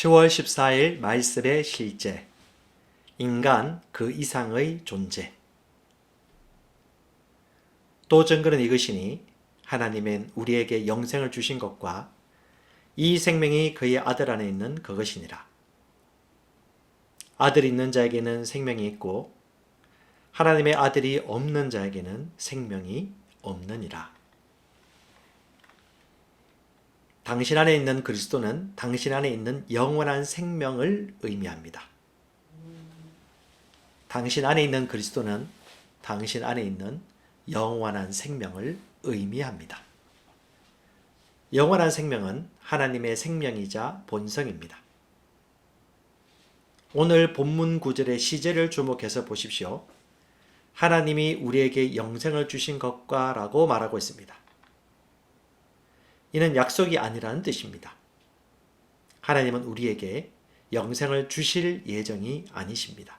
10월 14일 말씀의 실제 인간 그 이상의 존재 또 증거는 이것이니 하나님은 우리에게 영생을 주신 것과 이 생명이 그의 아들 안에 있는 그것이니라. 아들 있는 자에게는 생명이 있고 하나님의 아들이 없는 자에게는 생명이 없느니라. 당신 안에 있는 그리스도는 당신 안에 있는 영원한 생명을 의미합니다. 당신 안에 있는 그리스도는 당신 안에 있는 영원한 생명을 의미합니다. 영원한 생명은 하나님의 생명이자 본성입니다. 오늘 본문 구절의 시제를 주목해서 보십시오. 하나님이 우리에게 영생을 주신 것과 라고 말하고 있습니다. 이는 약속이 아니라는 뜻입니다. 하나님은 우리에게 영생을 주실 예정이 아니십니다.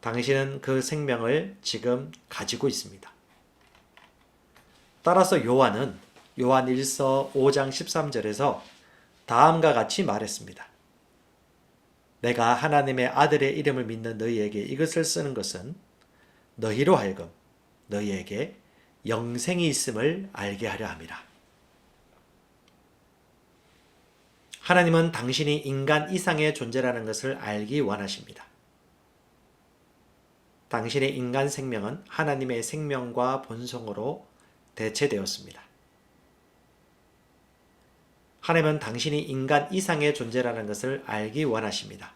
당신은 그 생명을 지금 가지고 있습니다. 따라서 요한은 요한 1서 5장 13절에서 다음과 같이 말했습니다. 내가 하나님의 아들의 이름을 믿는 너희에게 이것을 쓰는 것은 너희로 하여금 너희에게 영생이 있음을 알게 하려 함이라. 하나님은 당신이 인간 이상의 존재라는 것을 알기 원하십니다. 당신의 인간 생명은 하나님의 생명과 본성으로 대체되었습니다. 하나님은 당신이 인간 이상의 존재라는 것을 알기 원하십니다.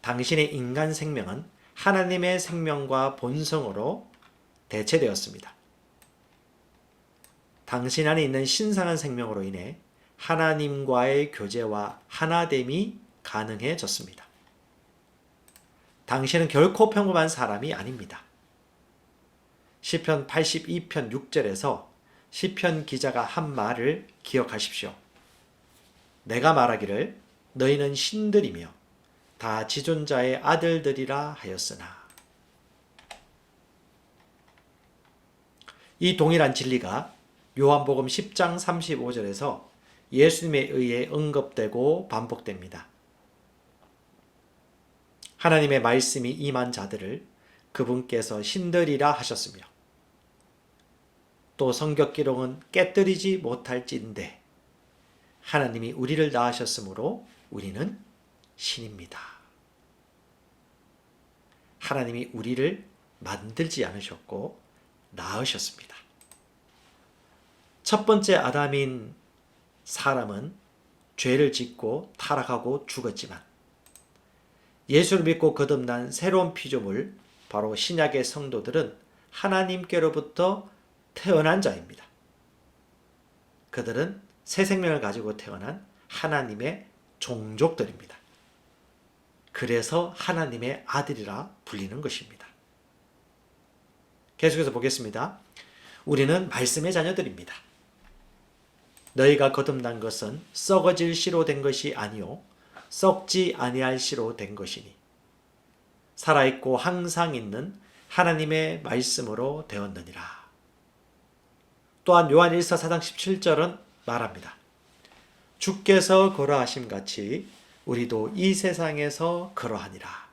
당신의 인간 생명은 하나님의 생명과 본성으로 대체되었습니다. 당신 안에 있는 신성한 생명으로 인해 하나님과의 교제와 하나됨이 가능해졌습니다. 당신은 결코 평범한 사람이 아닙니다. 시편 82편 6절에서 시편 기자가 한 말을 기억하십시오. 내가 말하기를 너희는 신들이며 다 지존자의 아들들이라 하였으나 이 동일한 진리가 요한복음 10장 35절에서 예수님에 의해 언급되고 반복됩니다. 하나님의 말씀이 임한 자들을 그분께서 신들이라 하셨으며 또 성격 기록은 깨뜨리지 못할진데 하나님이 우리를 낳으셨으므로 우리는 신입니다. 하나님이 우리를 만들지 않으셨고 낳으셨습니다. 첫 번째 아담인 사람은 죄를 짓고 타락하고 죽었지만 예수를 믿고 거듭난 새로운 피조물 바로 신약의 성도들은 하나님께로부터 태어난 자입니다. 그들은 새 생명을 가지고 태어난 하나님의 종족들입니다. 그래서 하나님의 아들이라 불리는 것입니다. 계속해서 보겠습니다. 우리는 말씀의 자녀들입니다. 너희가 거듭난 것은 썩어질 씨로 된 것이 아니요 썩지 아니할 씨로 된 것이니 살아있고 항상 있는 하나님의 말씀으로 되었느니라. 또한 요한 1서 4장 17절은 말합니다. 주께서 걸어하심 같이 우리도 이 세상에서 걸어하니라.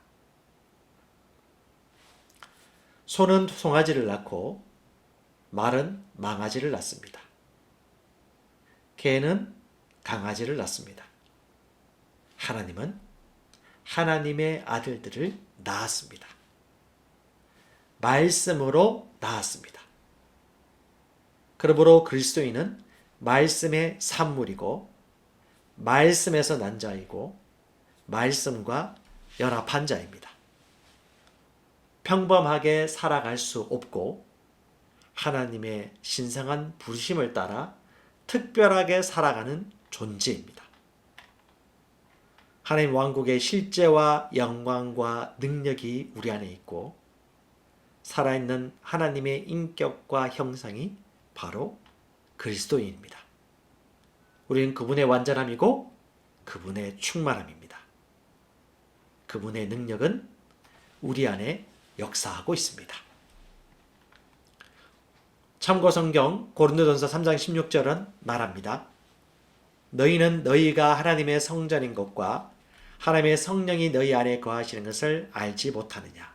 소는 송아지를 낳고 말은 망아지를 낳습니다. 개는 강아지를 낳습니다. 하나님은 하나님의 아들들을 낳았습니다. 말씀으로 낳았습니다. 그러므로 그리스도인은 말씀의 산물이고 말씀에서 난 자이고 말씀과 연합한 자입니다. 평범하게 살아갈 수 없고 하나님의 신성한 부르심을 따라 특별하게 살아가는 존재입니다. 하나님 왕국의 실제와 영광과 능력이 우리 안에 있고 살아있는 하나님의 인격과 형상이 바로 그리스도인입니다. 우리는 그분의 완전함이고 그분의 충만함입니다. 그분의 능력은 우리 안에 역사하고 있습니다. 참고 성경 고린도전서 3장 16절은 말합니다. 너희는 너희가 하나님의 성전인 것과 하나님의 성령이 너희 안에 거하시는 것을 알지 못하느냐.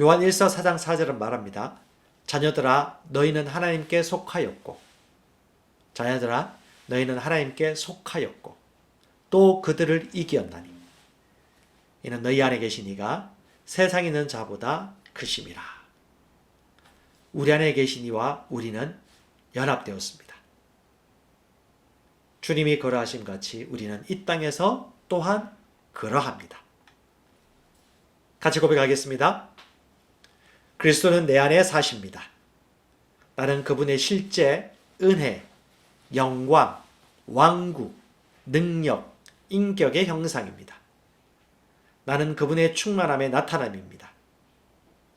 요한 1서 4장 4절은 말합니다. 자녀들아 너희는 하나님께 속하였고 자녀들아 너희는 하나님께 속하였고 또 그들을 이기었나니 이는 너희 안에 계신 이가 세상에 있는 자보다 크심이라. 우리 안에 계신 이와 우리는 연합되었습니다. 주님이 걸어하심 같이 우리는 이 땅에서 또한 걸어합니다. 같이 고백하겠습니다. 그리스도는 내 안에 사십니다. 나는 그분의 실제 은혜, 영광, 왕국, 능력, 인격의 형상입니다. 나는 그분의 충만함의 나타남입니다.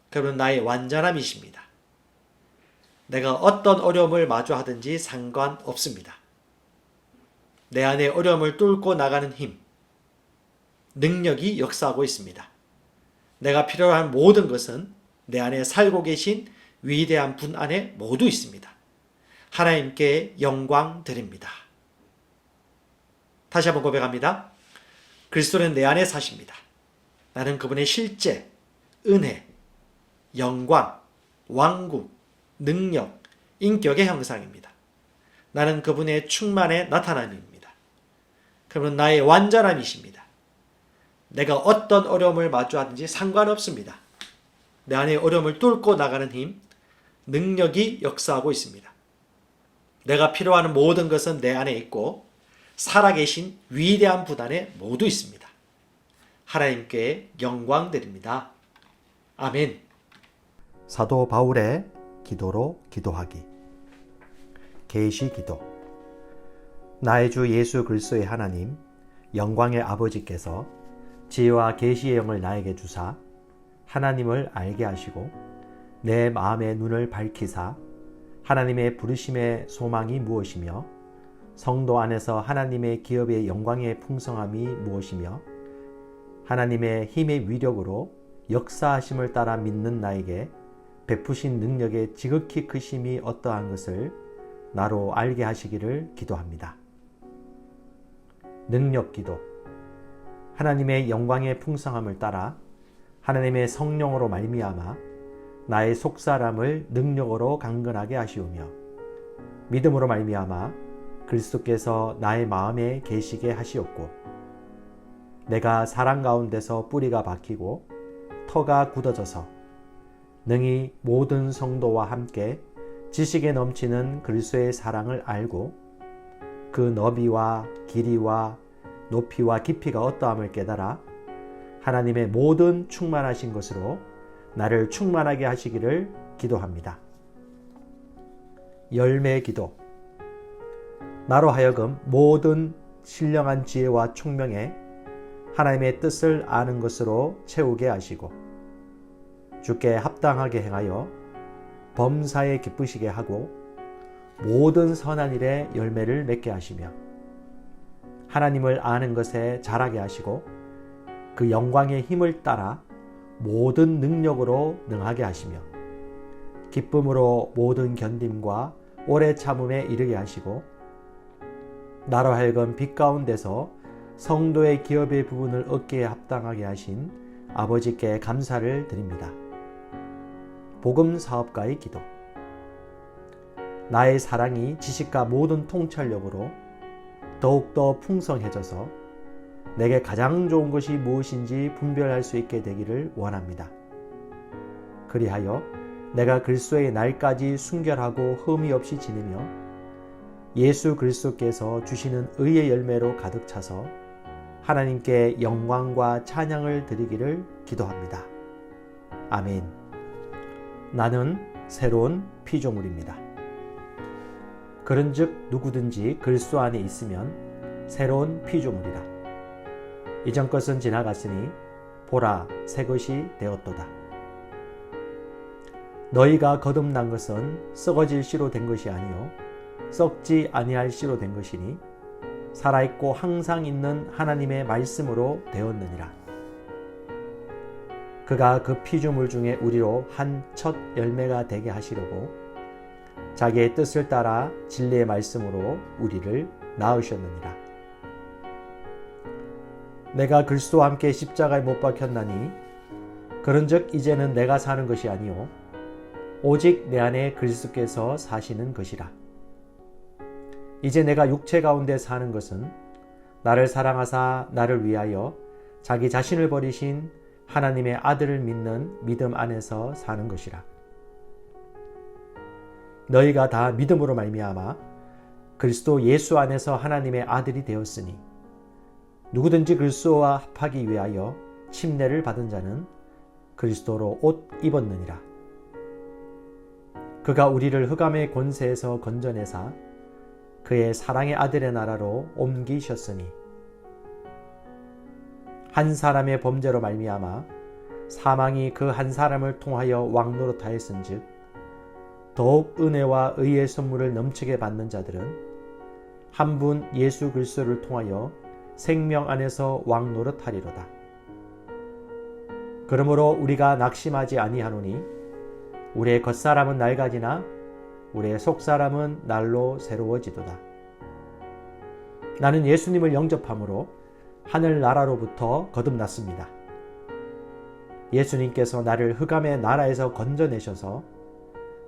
그분은 나의 완전함이십니다. 내가 어떤 어려움을 마주하든지 상관없습니다. 내 안에 어려움을 뚫고 나가는 힘, 능력이 역사하고 있습니다. 내가 필요한 모든 것은 내 안에 살고 계신 위대한 분 안에 모두 있습니다. 하나님께 영광 드립니다. 다시 한번 고백합니다. 그리스도는 내 안에 사십니다. 나는 그분의 실제, 은혜, 영광, 왕국, 능력, 인격의 형상입니다. 나는 그분의 충만의 나타남입니다. 그분은 나의 완전함이십니다. 내가 어떤 어려움을 마주하든지 상관없습니다. 내 안에 어려움을 뚫고 나가는 힘, 능력이 역사하고 있습니다. 내가 필요한 모든 것은 내 안에 있고 살아계신 위대한 분 안에 모두 있습니다. 하나님께 영광 드립니다. 아멘. 사도 바울의 기도로 기도하기. 계시 기도. 나의 주 예수 그리스도의 하나님, 영광의 아버지께서 지혜와 계시의 영을 나에게 주사 하나님을 알게 하시고 내 마음의 눈을 밝히사 하나님의 부르심의 소망이 무엇이며 성도 안에서 하나님의 기업의 영광의 풍성함이 무엇이며 하나님의 힘의 위력으로 역사하심을 따라 믿는 나에게 베푸신 능력의 지극히 크심이 어떠한 것을 나로 알게 하시기를 기도합니다. 능력 기도. 하나님의 영광의 풍성함을 따라 하나님의 성령으로 말미암아 나의 속사람을 능력으로 강건하게 하시오며 믿음으로 말미암아 그리스도께서 나의 마음에 계시게 하시옵고 내가 사랑 가운데서 뿌리가 박히고 터가 굳어져서 능히 모든 성도와 함께 지식에 넘치는 그리스도의 사랑을 알고 그 너비와 길이와 높이와 깊이가 어떠함을 깨달아 하나님의 모든 충만하신 것으로 나를 충만하게 하시기를 기도합니다. 열매 기도. 나로 하여금 모든 신령한 지혜와 총명에 하나님의 뜻을 아는 것으로 채우게 하시고 주께 합당하게 행하여 범사에 기쁘시게 하고 모든 선한 일에 열매를 맺게 하시며 하나님을 아는 것에 자라게 하시고 그 영광의 힘을 따라 모든 능력으로 능하게 하시며 기쁨으로 모든 견딤과 오래 참음에 이르게 하시고 나로 하여금 빛 가운데서 성도의 기업의 부분을 얻기에 합당하게 하신 아버지께 감사를 드립니다. 복음 사업가의 기도. 나의 사랑이 지식과 모든 통찰력으로 더욱더 풍성해져서 내게 가장 좋은 것이 무엇인지 분별할 수 있게 되기를 원합니다. 그리하여 내가 그리스도의 날까지 순결하고 흠이 없이 지내며 예수 그리스도께서 주시는 의의 열매로 가득 차서 하나님께 영광과 찬양을 드리기를 기도합니다. 아멘. 나는 새로운 피조물입니다. 그런즉 누구든지 그리스도 안에 있으면 새로운 피조물이라. 이전 것은 지나갔으니 보라 새 것이 되었도다. 너희가 거듭난 것은 썩어질 씨로 된 것이 아니요 썩지 아니할 씨로 된 것이니 살아있고 항상 있는 하나님의 말씀으로 되었느니라. 그가 그 피조물 중에 우리로 한 첫 열매가 되게 하시려고 자기의 뜻을 따라 진리의 말씀으로 우리를 낳으셨느니라. 내가 그리스도와 함께 십자가에 못 박혔나니 그런즉 이제는 내가 사는 것이 아니요 오직 내 안에 그리스도께서 사시는 것이라. 이제 내가 육체 가운데 사는 것은 나를 사랑하사 나를 위하여 자기 자신을 버리신 하나님의 아들을 믿는 믿음 안에서 사는 것이라. 너희가 다 믿음으로 말미암아 그리스도 예수 안에서 하나님의 아들이 되었으니 누구든지 그리스도와 합하기 위하여 침례를 받은 자는 그리스도로 옷 입었느니라. 그가 우리를 흑암의 권세에서 건져내사 그의 사랑의 아들의 나라로 옮기셨으니 한 사람의 범죄로 말미암아 사망이 그 한 사람을 통하여 왕노릇하였은즉 더욱 은혜와 의의 선물을 넘치게 받는 자들은 한 분 예수 그리스도를 통하여 생명 안에서 왕노릇하리로다. 그러므로 우리가 낙심하지 아니하노니 우리의 겉사람은 낡아지나 우리의 속사람은 날로 새로워지도다. 나는 예수님을 영접함으로 하늘 나라로부터 거듭났습니다. 예수님께서 나를 흑암의 나라에서 건져내셔서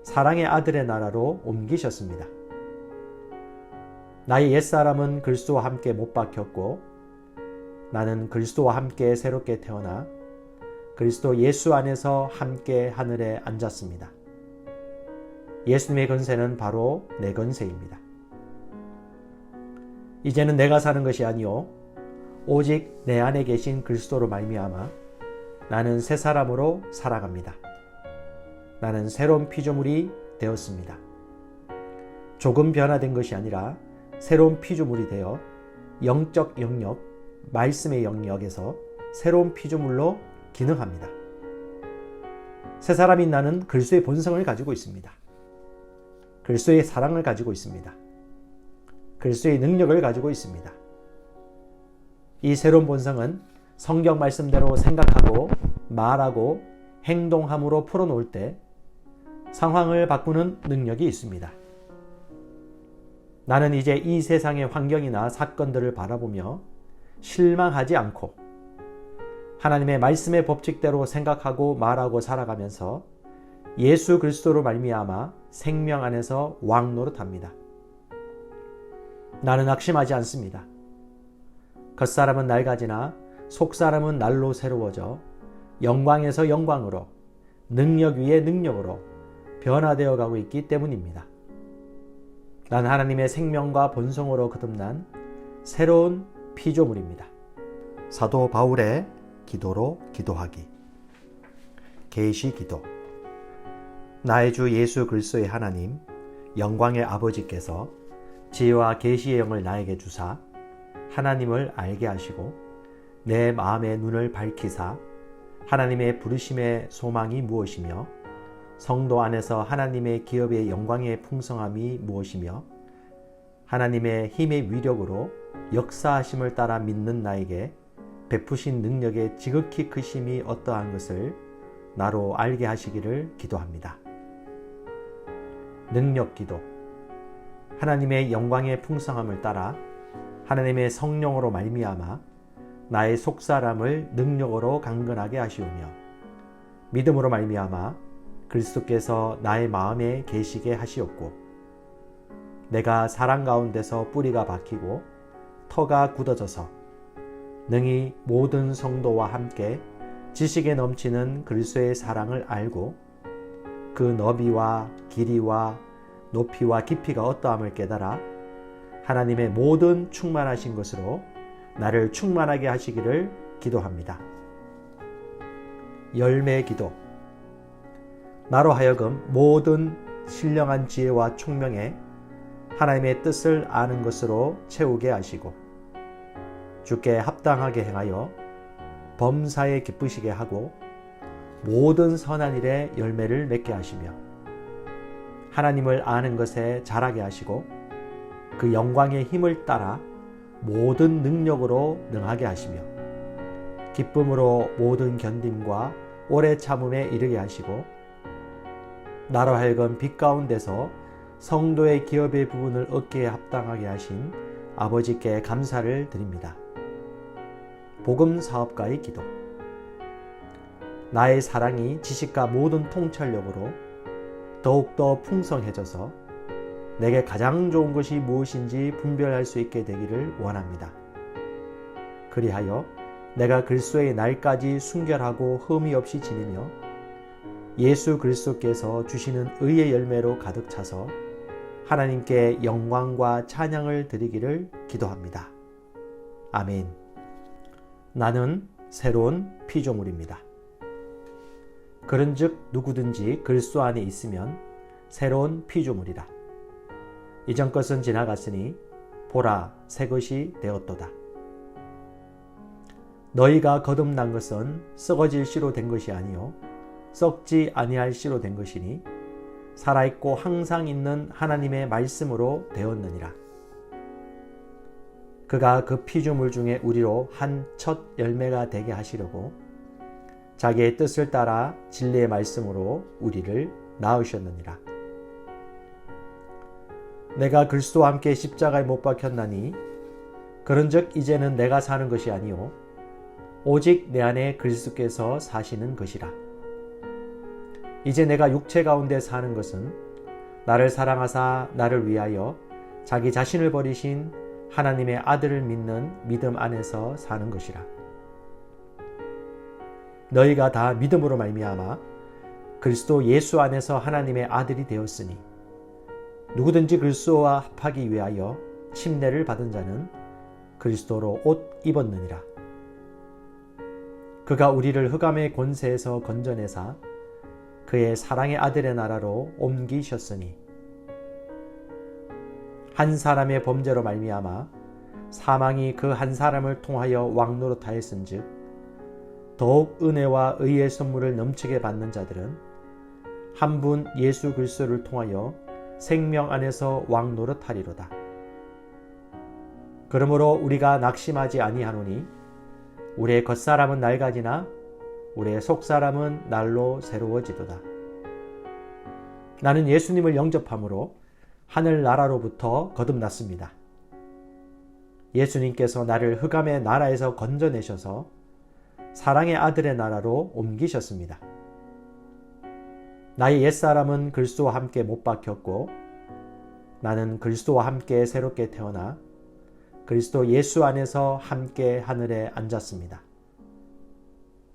사랑의 아들의 나라로 옮기셨습니다. 나의 옛사람은 그리스도와 함께 못 박혔고 나는 그리스도와 함께 새롭게 태어나 그리스도 예수 안에서 함께 하늘에 앉았습니다. 예수님의 건세는 바로 내 건세입니다. 이제는 내가 사는 것이 아니요 오직 내 안에 계신 그리스도로 말미암아 나는 새 사람으로 살아갑니다. 나는 새로운 피조물이 되었습니다. 조금 변화된 것이 아니라 새로운 피조물이 되어 영적 영역, 말씀의 영역에서 새로운 피조물로 기능합니다. 새 사람인 나는 그리스도의 본성을 가지고 있습니다. 그리스도의 사랑을 가지고 있습니다. 그리스도의 능력을 가지고 있습니다. 이 새로운 본성은 성경 말씀대로 생각하고 말하고 행동함으로 풀어놓을 때 상황을 바꾸는 능력이 있습니다. 나는 이제 이 세상의 환경이나 사건들을 바라보며 실망하지 않고 하나님의 말씀의 법칙대로 생각하고 말하고 살아가면서 예수 그리스도로 말미암아 생명 안에서 왕 노릇합니다. 나는 낙심하지 않습니다. 겉사람은 낡아지나 속사람은 날로 새로워져 영광에서 영광으로 능력 위에 능력으로 변화되어 가고 있기 때문입니다. 난 하나님의 생명과 본성으로 거듭난 새로운 피조물입니다. 사도 바울의 기도로 기도하기. 계시 기도. 나의 주 예수 그리스도의 하나님, 영광의 아버지께서 지혜와 계시의 영을 나에게 주사 하나님을 알게 하시고 내 마음의 눈을 밝히사 하나님의 부르심의 소망이 무엇이며 성도 안에서 하나님의 기업의 영광의 풍성함이 무엇이며 하나님의 힘의 위력으로 역사하심을 따라 믿는 나에게 베푸신 능력의 지극히 크심이 어떠한 것을 나로 알게 하시기를 기도합니다. 능력 기도. 하나님의 영광의 풍성함을 따라 하나님의 성령으로 말미암아 나의 속사람을 능력으로 강건하게 하시오며 믿음으로 말미암아 그리스도께서 나의 마음에 계시게 하시었고 내가 사랑 가운데서 뿌리가 박히고 터가 굳어져서 능히 모든 성도와 함께 지식에 넘치는 그리스도의 사랑을 알고 그 너비와 길이와 높이와 깊이가 어떠함을 깨달아 하나님의 모든 충만하신 것으로 나를 충만하게 하시기를 기도합니다. 열매 기도. 나로 하여금 모든 신령한 지혜와 총명에 하나님의 뜻을 아는 것으로 채우게 하시고 주께 합당하게 행하여 범사에 기쁘시게 하고 모든 선한 일에 열매를 맺게 하시며 하나님을 아는 것에 자라게 하시고 그 영광의 힘을 따라 모든 능력으로 능하게 하시며 기쁨으로 모든 견딤과 오래 참음에 이르게 하시고 나로 하여금 빛 가운데서 성도의 기업의 부분을 얻기에 합당하게 하신 아버지께 감사를 드립니다. 복음 사업가의 기도. 나의 사랑이 지식과 모든 통찰력으로 더욱더 풍성해져서 내게 가장 좋은 것이 무엇인지 분별할 수 있게 되기를 원합니다. 그리하여 내가 그리스도의 날까지 순결하고 흠이 없이 지내며 예수 그리스도께서 주시는 의의 열매로 가득 차서 하나님께 영광과 찬양을 드리기를 기도합니다. 아멘. 나는 새로운 피조물입니다. 그런즉 누구든지 그리스도 안에 있으면 새로운 피조물이라. 이전 것은 지나갔으니 보라 새 것이 되었도다. 너희가 거듭난 것은 썩어질 씨로 된 것이 아니요 썩지 아니할 씨로 된 것이니 살아 있고 항상 있는 하나님의 말씀으로 되었느니라. 그가 그 피조물 중에 우리로 한 첫 열매가 되게 하시려고 자기의 뜻을 따라 진리의 말씀으로 우리를 낳으셨느니라. 내가 그리스도와 함께 십자가에 못 박혔나니 그런즉 이제는 내가 사는 것이 아니요 오직 내 안에 그리스도께서 사시는 것이라. 이제 내가 육체 가운데 사는 것은 나를 사랑하사 나를 위하여 자기 자신을 버리신 하나님의 아들을 믿는 믿음 안에서 사는 것이라. 너희가 다 믿음으로 말미암아 그리스도 예수 안에서 하나님의 아들이 되었으니 누구든지 그리스도와 합하기 위하여 침례를 받은 자는 그리스도로 옷 입었느니라. 그가 우리를 흑암의 권세에서 건져내사 그의 사랑의 아들의 나라로 옮기셨으니 한 사람의 범죄로 말미암아 사망이 그 한 사람을 통하여 왕노릇하였은즉 더욱 은혜와 의의 선물을 넘치게 받는 자들은 한 분 예수 그리스도를 통하여 생명 안에서 왕 노릇하리로다. 그러므로 우리가 낙심하지 아니하노니 우리의 겉사람은 낡아지나 우리의 속사람은 날로 새로워지도다. 나는 예수님을 영접함으로 하늘 나라로부터 거듭났습니다. 예수님께서 나를 흑암의 나라에서 건져내셔서 사랑의 아들의 나라로 옮기셨습니다. 나의 옛사람은 그리스도와 함께 못 박혔고 나는 그리스도와 함께 새롭게 태어나 그리스도 예수 안에서 함께 하늘에 앉았습니다.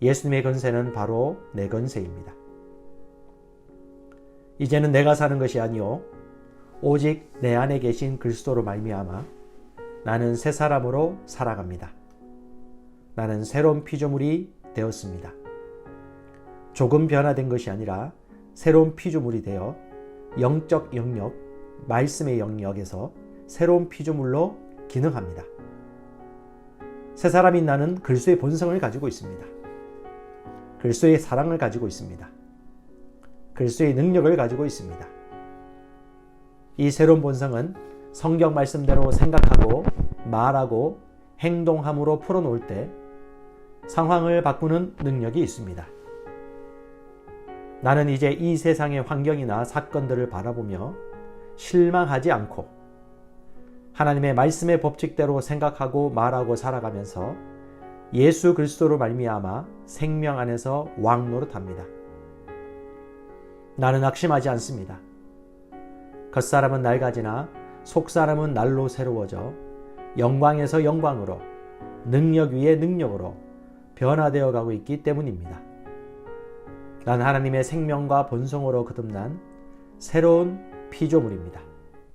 예수님의 건세는 바로 내 건세입니다. 이제는 내가 사는 것이 아니요 오직 내 안에 계신 그리스도로 말미암아 나는 새 사람으로 살아갑니다. 나는 새로운 피조물이 되었습니다. 조금 변화된 것이 아니라 새로운 피조물이 되어 영적 영역, 말씀의 영역에서 새로운 피조물로 기능합니다. 새 사람인 나는 그리스도의 본성을 가지고 있습니다. 그리스도의 사랑을 가지고 있습니다. 그리스도의 능력을 가지고 있습니다. 이 새로운 본성은 성경 말씀대로 생각하고 말하고 행동함으로 풀어놓을 때 상황을 바꾸는 능력이 있습니다. 나는 이제 이 세상의 환경이나 사건들을 바라보며 실망하지 않고 하나님의 말씀의 법칙대로 생각하고 말하고 살아가면서 예수 그리스도로 말미암아 생명 안에서 왕 노릇합니다. 나는 낙심하지 않습니다. 겉사람은 낡아지나 속사람은 날로 새로워져 영광에서 영광으로 능력 위에 능력으로 변화되어 가고 있기 때문입니다. 난 하나님의 생명과 본성으로 거듭난 새로운 피조물입니다.